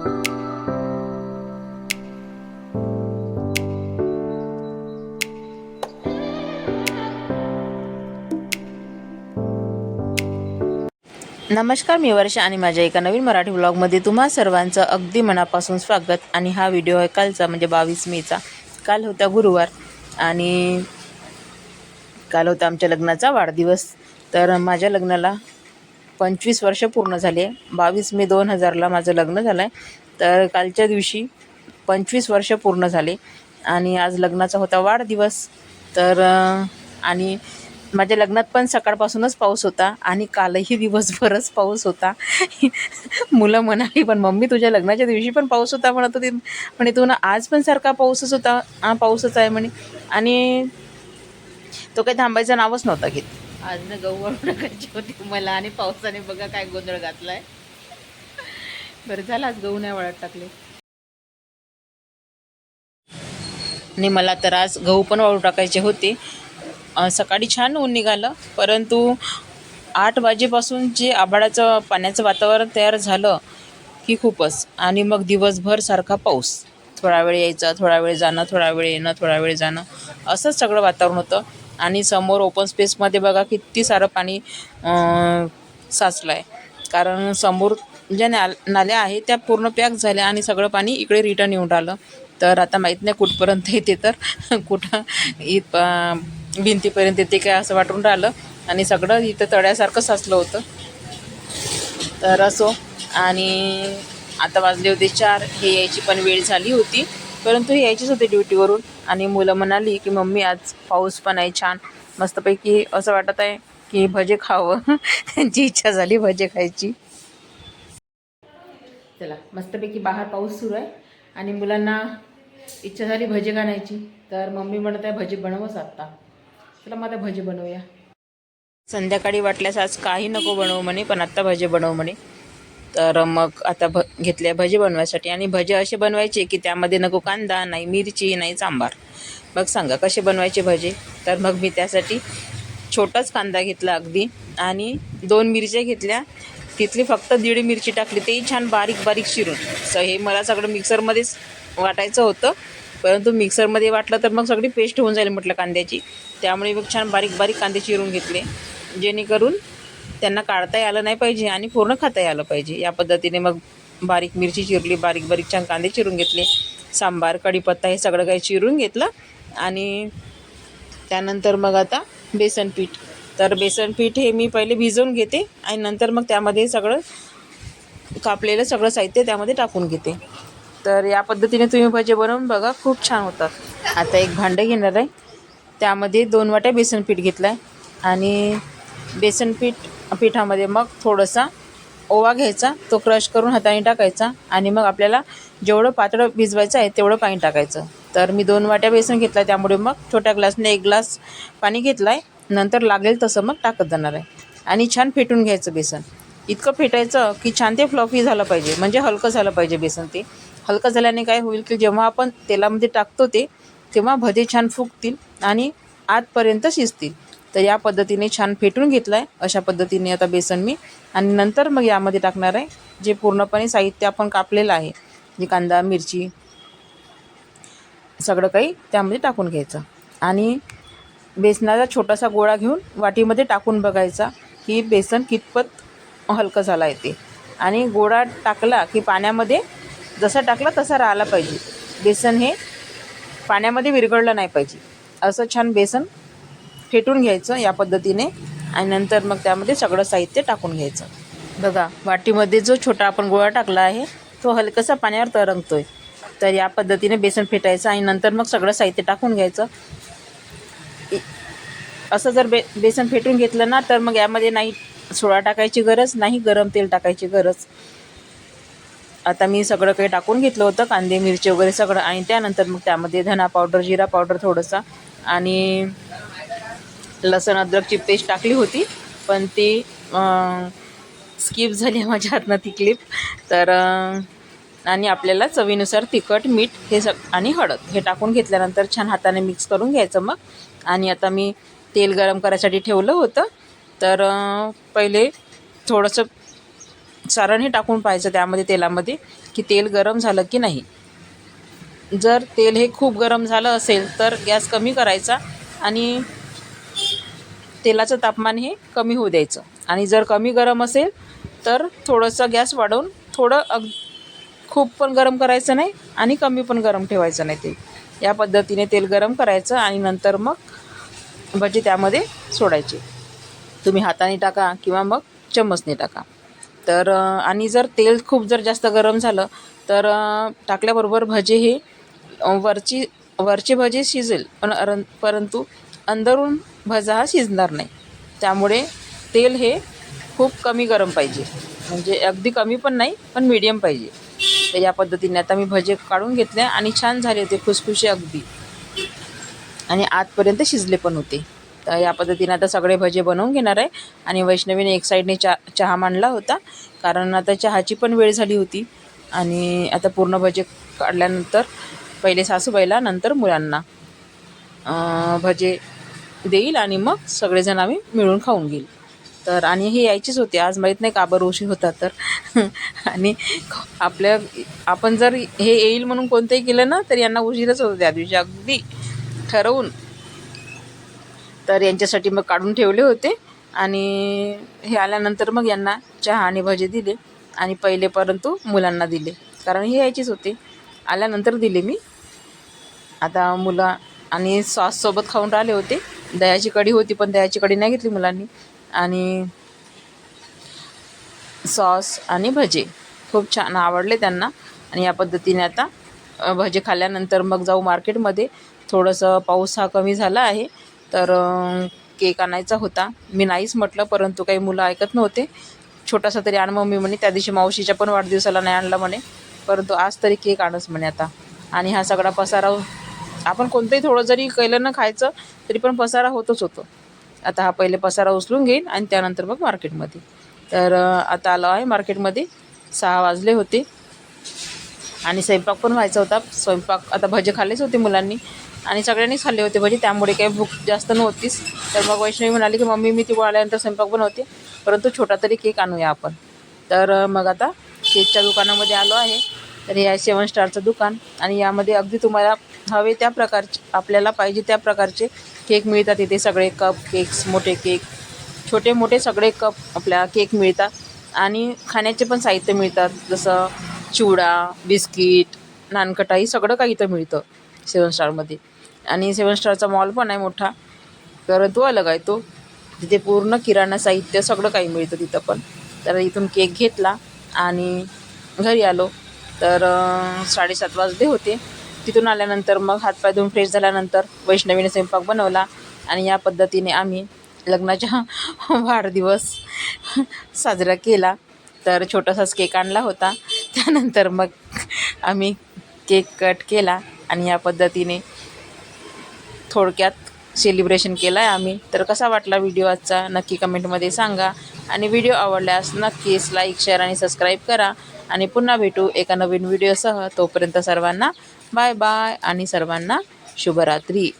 नमस्कार मी वर्षा आणि माझ्या एका नवीन मराठी ब्लॉगमध्ये तुम्हा सर्वांचं अगदी मनापासून स्वागत. आणि हा व्हिडिओ आहे कालचा म्हणजे बावीस मेचा. काल होता गुरुवार आणि काल होता आमच्या लग्नाचा वाढदिवस. तर माझ्या लग्नाला पंचवीस वर्ष पूर्ण झाले बावीस मे दोन हजारला माझं लग्न झालं आहे तर कालच्या दिवशी पंचवीस वर्ष पूर्ण झाले. आणि आज लग्नाचा होता वाढदिवस. तर आणि माझ्या लग्नात पण सकाळपासूनच पाऊस होता आणि कालही दिवसभरच पाऊस होता. मुलं म्हणाली पण मम्मी तुझ्या लग्नाच्या दिवशी पण पाऊस होता म्हणत होती. म्हणे तू ना आज पण सारखा पाऊसच होता. हा पाऊसच आहे म्हणे. आणि तो काही थांबायचं नावच नव्हता घेत. आज ना गहू वाळू टाकायची होती मला आणि पावसाने बघा काय गोंधळ घातलाय. बरं झालं आज गहू नाही वळत टाकले. आणि मला तर आज गहू पण वाळू टाकायचे होते. सकाळी छान ऊन निघालं परंतु आठ वाजेपासून जे आभाळाचं पाण्याचं वातावरण तयार झालं की खूपच. आणि मग दिवसभर सारखा पाऊस. थोडा वेळ यायचा थोडा वेळ जाणं थोडा वेळ येणं थोडा वेळ जाणं असंच सगळं वातावरण होतं. आणि समोर ओपन स्पेसमध्ये बघा किती सारं पाणी साचलं आहे कारण समोर ज्या ना नाल्या आहेत त्या पूर्ण पॅक झाल्या आणि सगळं पाणी इकडे रिटर्न येऊन राहिलं. तर आता माहीत नाही कुठपर्यंत येते तर कुठं इत भिंतीपर्यंत येते काय असं वाटून राहिलं. आणि सगळं इथं तळ्यासारखं साचलं होतं. तर असो आणि आता वाजले होते चार हे यायची पण वेळ झाली होती. परंतु हे यायचीच होते ड्युटीवरून आणि मुलं म्हणाली की मम्मी आज पाऊस पण आहे छान. मस्तपैकी असं वाटत आहे की भजे खावं. त्यांची इच्छा झाली भजे खायची. चला मस्तपैकी बाहेर पाऊस सुरू आहे आणि मुलांना इच्छा झाली भजी खाण्याची. तर मम्मी म्हणत आहे भजी बनवच आत्ता. चला मग आता भजी बनवूया. संध्याकाळी वाटल्यास आज काही नको बनवू म्हणे पण आत्ता भजे बनव म्हणे. तर मग आता भ घेतल्या भजे बनवायसाठी. आणि भजे असे बनवायचे की त्यामध्ये नको कांदा नाही मिरची नाही सांबार. मग सांगा कसे बनवायचे भजे? तर मग मी त्यासाठी छोटाच कांदा घेतला अगदी. आणि दोन मिरच्या घेतल्या. तिथली फक्त दीड मिरची टाकली. तेही छान बारीक बारीक चिरून. स हे मला सगळं मिक्सरमध्येच वाटायचं होतं. परंतु मिक्सरमध्ये वाटलं तर मग सगळी पेस्ट होऊन जाईल म्हटलं कांद्याची. त्यामुळे मग छान बारीक बारीक कांदे चिरून घेतले. जेणेकरून त्यांना काढताही आलं नाही पाहिजे आणि पूर्ण खाताही आलं पाहिजे. या पद्धतीने मग बारीक मिरची चिरली बारीक बारीक छान कांदे चिरून घेतले सांबार कढीपत्ता हे सगळं काही चिरून घेतलं आणि त्यानंतर मग आता बेसन पीठ. तर बेसन पीठ हे मी पहिले भिजवून घेते आणि नंतर मग त्यामध्ये सगळं कापलेलं सगळं साहित्य त्यामध्ये टाकून घेते. तर या पद्धतीने तुम्ही भजे बनवून बघा खूप छान होतात. आता एक भांडं घेणार आहे. त्यामध्ये दोन वाट्या बेसन पीठ घेतलं आहे आणि बेसन पीठ पिठामध्ये मग थोडंसा ओवा घ्यायचा तो क्रश करून हाताने टाकायचा आणि मग आपल्याला जेवढं पातळं भिजवायचं आहे तेवढं पाणी टाकायचं. तर मी दोन वाट्या बेसन घेतला त्यामुळे मग छोट्या ग्लासने एक ग्लास पाणी घेतलं आहे नंतर लागेल तसं मग टाकत जाणार आहे. आणि छान फेटून घ्यायचं बेसन. इतकं फेटायचं की छान ते फ्लफी झालं पाहिजे म्हणजे हलकं झालं पाहिजे बेसन ते. हलकं झाल्याने काय होईल की जेव्हा आपण तेलामध्ये टाकतो ते तेव्हा भजे छान फुगतील आणि आतपर्यंत शिजतील. तर या पद्धतीने छान फेटून घेतलं आहे अशा पद्धतीने आता बेसन मी. आणि नंतर मग यामध्ये टाकणार आहे जे पूर्णपणे साहित्य आपण कापलेलं आहे. जे कांदा मिरची सगळं काही त्यामध्ये टाकून घ्यायचं. आणि बेसनाचा छोटासा गोळा घेऊन वाटीमध्ये टाकून बघायचा की बेसन कितपत हलकं झाला आहे ते. आणि गोळा टाकला की पाण्यामध्ये जसा टाकला तसा राहिला पाहिजे. बेसन हे पाण्यामध्ये विरघळलं नाही पाहिजे. असं छान बेसन फेटून घ्यायचं या पद्धतीने. आणि नंतर मग त्यामध्ये सगळं साहित्य टाकून घ्यायचं. बघा वाटीमध्ये जो छोटा आपण गोळा टाकला आहे तो हलकसा पाण्यावर तरंगतो आहे तर या पद्धतीने बेसन फेटायचं आणि नंतर मग सगळं साहित्य टाकून घ्यायचं. असं जर बे बेसन फेटून घेतलं ना तर मग यामध्ये नाही सोडा टाकायची गरज नाही गरम तेल टाकायची गरज. आता मी सगळं काही टाकून घेतलं होतं कांदे मिरची वगैरे सगळं. आणि त्यानंतर मग त्यामध्ये धना पावडर जिरा पावडर थोडंसं. आणि लसण अद्रकची पेस्ट टाकली होती पण ती स्किप झाली माझ्या हातनं ती क्लिप तर आणि आपल्याला चवीनुसार तिखट मीठ हे सग आणि हळद हे टाकून घेतल्यानंतर छान हाताने मिक्स करून घ्यायचं मग. आणि आता मी तेल गरम करायसाठी ठेवलं होतं. तर पहिले थोडंसं सारण हे टाकून पाहायचं त्यामध्ये तेलामध्ये की तेल गरम झालं की नाही. जर तेल हे खूप गरम झालं असेल तर गॅस कमी करायचा. आणि तेलाचं तापमान हे कमी होऊ द्यायचं. आणि जर कमी गरम असेल तर थोडंसं गॅस वाढवून थोडं अग खूप पण गरम करायचं नाही आणि कमी पण गरम ठेवायचं नाही ते या पद्धतीने तेल गरम करायचं आणि नंतर मग भजी त्यामध्ये सोडायचे. तुम्ही हाताने टाका किंवा मग चम्मचने टाका. तर आणि जर तेल खूप जर जास्त गरम झालं तर टाकल्याबरोबर भजे हे वरची वरची भजी शिजेल पण अरं परंतु अंदरून भजा हा शिजणार नाही. त्यामुळे तेल हे खूप कमी गरम पाहिजे. म्हणजे अगदी कमी पण नाही पण मीडियम पाहिजे. तर या पद्धतीने आता मी भजे काढून घेतले आणि छान झाले होते खुसखुशी अगदी. आणि आतपर्यंत शिजले पण होते. तर या पद्धतीने आता सगळे भजे बनवून घेणार आहे. आणि वैष्णवीने एक साईडने चा चहा मांडला होता. कारण आता चहाची पण वेळ झाली होती. आणि आता पूर्ण भजे काढल्यानंतर पहिले सासूबाईला नंतर मुलांना. भजे देईल आणि मग सगळेजण आम्ही मिळून खाऊन घेईल. तर आणि हे यायचीच होती. आज माहीत नाही का बरं उशीर होता तर. आणि आपल्या आपण जर हे येईल म्हणून कोणतंही केलं ना तर यांना उशीरच होतं त्या दिवशी. अगदी ठरवून. तर यांच्यासाठी मग काढून ठेवले होते. आणि हे आल्यानंतर मग यांना चहा आणि भजे दिले. आणि पहिले परंतु मुलांना दिले. कारण हे यायचेच होते. आल्यानंतर दिले मी. आता मुलं आणि सॉससोबत खाऊन राहिले होते. दह्याची कढी होती पण दह्याची कढी नाही घेतली मुलांनी. आणि सॉस आणि भजे. खूप छान आवडले त्यांना. आणि या पद्धतीने आता भजे खाल्ल्यानंतर मग जाऊ मार्केटमध्ये. थोडंसं पाऊस हा कमी झाला आहे. तर केक आणायचा होता. मी नाहीच म्हटलं परंतु काही मुलं ऐकत नव्हते. छोटासा तरी आण मी म्हणे त्या दिवशी मावशीच्या पण वाढदिवसाला नाही आणला म्हणे. परंतु आज तरी केक आणच म्हणे आता. आणि हा सगळा पसारा आपण कोणतंही थोडं जरी केलं ना खायचं तरी पण पसारा होतच होतो. आता हा पहिले पसारा उचलून घेईन आणि त्यानंतर मग मार्केटमध्ये. तर आता आलो आहे मार्केटमध्ये. सहा वाजले होते. आणि स्वयंपाक पण व्हायचा होता. स्वयंपाक आता भजे खाल्लेच होते मुलांनी. आणि सगळ्यांनीच खाल्ले होते भजे. त्यामुळे काही भूक जास्त नव्हतीच. तर मग वैष्णवी म्हणाली की मम्मी मी तिकडून आल्यानंतर स्वयंपाक बनवते. परंतु छोटा तरी केक आणूया आपण. तर मग आता केकच्या दुकानामध्ये आलो आहे. तर हे आहे सेवन स्टारचं दुकान. आणि यामध्ये अगदी तुम्हाला हवे त्या प्रकारचे आपल्याला पाहिजे त्या प्रकारचे केक मिळतात. इथे सगळे कप केक्स मोठे केक छोटे मोठे सगळे कप आपल्या केक मिळतात. आणि खाण्याचे पण साहित्य मिळतात. जसं चिवडा बिस्किट नानकटाई सगळं काही इथं मिळतं सेवन स्टारमध्ये आणि सेवन स्टारचा मॉल पण आहे मोठा. तर तो अलग आहे तो. तिथे पूर्ण किराणा साहित्य सगळं काही मिळतं तिथं पण. तर इथून केक घेतला आणि घरी आलो. तर साडेसात वाजले होते. तिथून आल्यानंतर मग हातपाय धुवून फ्रेश झाल्यानंतर वैष्णवीने स्वयंपाक बनवला आणि या पद्धतीने आम्ही लग्नाच्या वाढदिवस साजरा केला. तर छोटासाच केक आणला होता. त्यानंतर मग आम्ही केक कट केला आणि या पद्धतीने थोडक्यात सेलिब्रेशन केलं आहे आम्ही. तर कसा वाटला व्हिडिओ आजचा? नक्की कमेंटमध्ये सांगा. आणि व्हिडिओ आवडल्यास नक्कीच लाईक शेअर आणि सबस्क्राईब करा. आणि पुन्हा भेटू एका नवीन व्हिडिओसह तोपर्यंत सर्वांना बाय बाय आणि सर्वांना शुभरात्री.